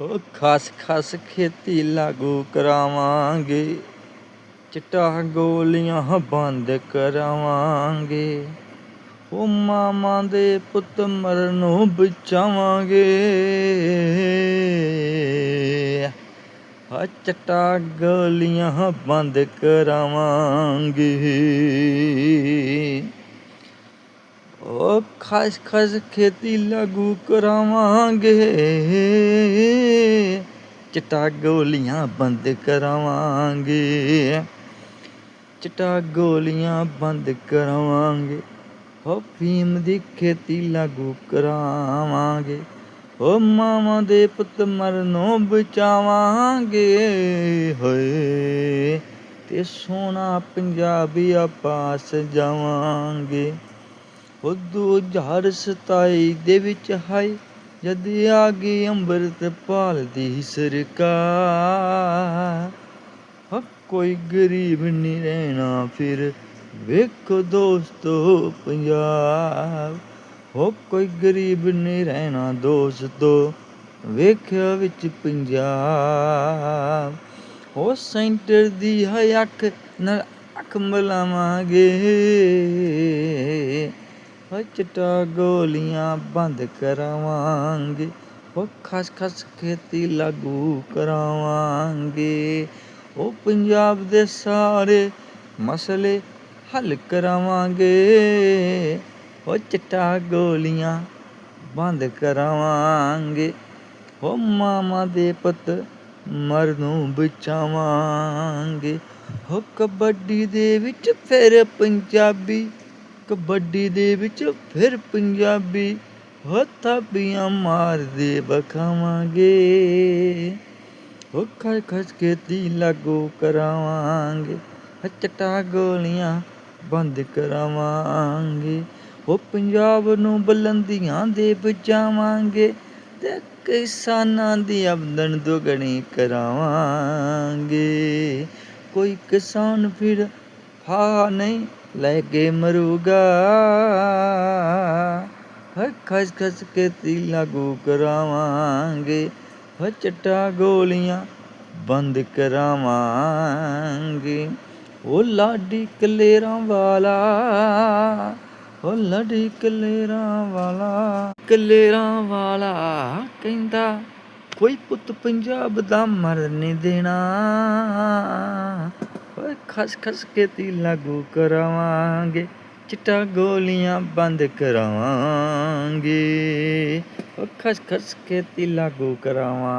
ਉਹ ਖਸ ਖਸ ਖੇਤੀ ਲਾਗੂ ਕਰਾਵਾਂਗੇ। ਚਿੱਟਾ ਗੋਲੀਆਂ ਬੰਦ ਕਰਾਵਾਂਗੇ। ਉਹ ਮਾਮਾ ਦੇ ਪੁੱਤ ਮਰਨੋਂ ਬਚਾਵਾਂਗੇ। ਆ ਚਿੱਟਾ ਗੋਲੀਆਂ ਬੰਦ ਕਰਾਵਾਂਗੇ। ਉਹ ਖਸ ਖਸ ਖੇਤੀ ਲਾਗੂ ਕਰਾਵਾਂਗੇ। ਚਿੱਟਾ ਗੋਲੀਆਂ ਬੰਦ ਕਰਾਵਾਂਗੇ। ਚਿੱਟਾ ਗੋਲੀਆਂ ਬੰਦ ਕਰਾਵਾਂਗੇ। ਹੋ ਫੀਮ ਦੀ ਖੇਤੀ ਲਾਗੂ ਕਰਾਵਾਂਗੇ। ਓ ਮਾਵਾਂ ਦੇ ਪੁੱਤ ਮਰਨੋਂ ਬਚਾਵਾਂਗੇ। ਹੋਏ ਤੇ ਸੋਨਾ ਪੰਜਾਬੀ ਆਪਾਂ ਸਜਾਵਾਂਗੇ ਉਹ ਦੋ ਹਜ਼ਾਰ ਸਤਾਈ ਦੇ ਵਿੱਚ ਹਾਈ ਜਦ ਆ ਗਈ ਅੰਮ੍ਰਿਤਪਾਲ ਦੀ ਸਰਕਾਰ। ਹ ਕੋਈ ਗਰੀਬ ਨਹੀਂ ਰਹਿਣਾ, ਫਿਰ ਵੇਖੋ ਦੋਸਤੋ ਪੰਜਾਬ। ਹੋ ਕੋਈ ਗਰੀਬ ਨਹੀਂ ਰਹਿਣਾ, ਦੋਸਤੋ, ਵੇਖਿਆ ਵਿੱਚ ਪੰਜਾਬ। ਉਹ ਸੈਂਟਰ ਦੀ ਹੈ ਅੱਖ ਨਾਲ ਅੱਖ ਮਲਾਵਾਂਗੇ। ਓ ਚਿੱਟਾ ਗੋਲੀਆਂ ਬੰਦ ਕਰਾਵਾਂਗੇ। ਉਹ ਖਸ ਖਸ ਖੇਤੀ ਲਾਗੂ ਕਰਾਵਾਂਗੇ। ਉਹ ਪੰਜਾਬ ਦੇ ਸਾਰੇ ਮਸਲੇ ਹੱਲ ਕਰਾਵਾਂਗੇ। ਉਹ ਚਟਾ ਗੋਲੀਆਂ ਬੰਦ ਕਰਾਵਾਂਗੇ। ਉਹ ਮਾਮਾ ਦੇ ਪੁੱਤ ਮਰਨੋਂ ਬਚਾਵਾਂਗੇ। ਹੋ ਕਬੱਡੀ ਦੇ ਵਿੱਚ ਫਿਰ ਪੰਜਾਬੀ ਕਬੱਡੀ ਦੇ ਵਿੱਚ ਫਿਰ ਪੰਜਾਬੀ ਹੋ ਥਾਪੀਆਂ ਮਾਰਦੇ ਬਖਾਵਾਂਗੇ ਹੋ ਖਸ ਖਸ ਖੇਤੀ ਲਾਗੂ ਕਰਾਵਾਂਗੇ ਹੋ ਗੋਲੀਆਂ ਬੰਦ ਕਰਾਵਾਂਗੇ। ਉਹ ਪੰਜਾਬ ਨੂੰ ਬੁਲੰਦੀਆਂ ਦੇ ਬਚਾਵਾਂਗੇ ਤੇ ਕਿਸਾਨਾਂ ਦੀ ਆਮਦਨ ਦੁਗਣੀ ਕਰਾਵਾਂਗੇ। ਕੋਈ ਕਿਸਾਨ ਫਿਰ ਖਾ ਨਹੀਂ, ਲੈ ਕੇ ਮਰੂਗਾ। ਹਰ ਖਸ ਖਸ ਕੇ ਤੀ ਲਾਗੂ ਕਰਾਵਾਂਗੇ। ਹੋ ਚਟਾ ਗੋਲੀਆਂ ਬੰਦ ਕਰਾਵਾਂਗੇ। ਉਹ ਲਾਡੀ ਕਲੇਰਾਂ ਵਾਲਾ ਉਹ ਲਾਡੀ ਕਲੇਰਾਂ ਵਾਲਾ ਕਲੇਰਾਂ ਵਾਲਾ ਕਹਿੰਦਾ, ਕੋਈ ਪੁੱਤ ਪੰਜਾਬ ਦਾ ਮਰ ਨਹੀਂ ਦੇਣਾ। ਖਸ ਖਸ ਕੇ ਤੀ ਲਾਗੂ ਕਰਾਵਾਂਗੇ, ਚਿੱਟਾ ਗੋਲੀਆਂ ਬੰਦ ਕਰਾਵਾਂਗੇ। ਉਹ ਖਸ ਖਸ ਕੇ ਤੀ ਲਾਗੂ ਕਰਾਵਾਂ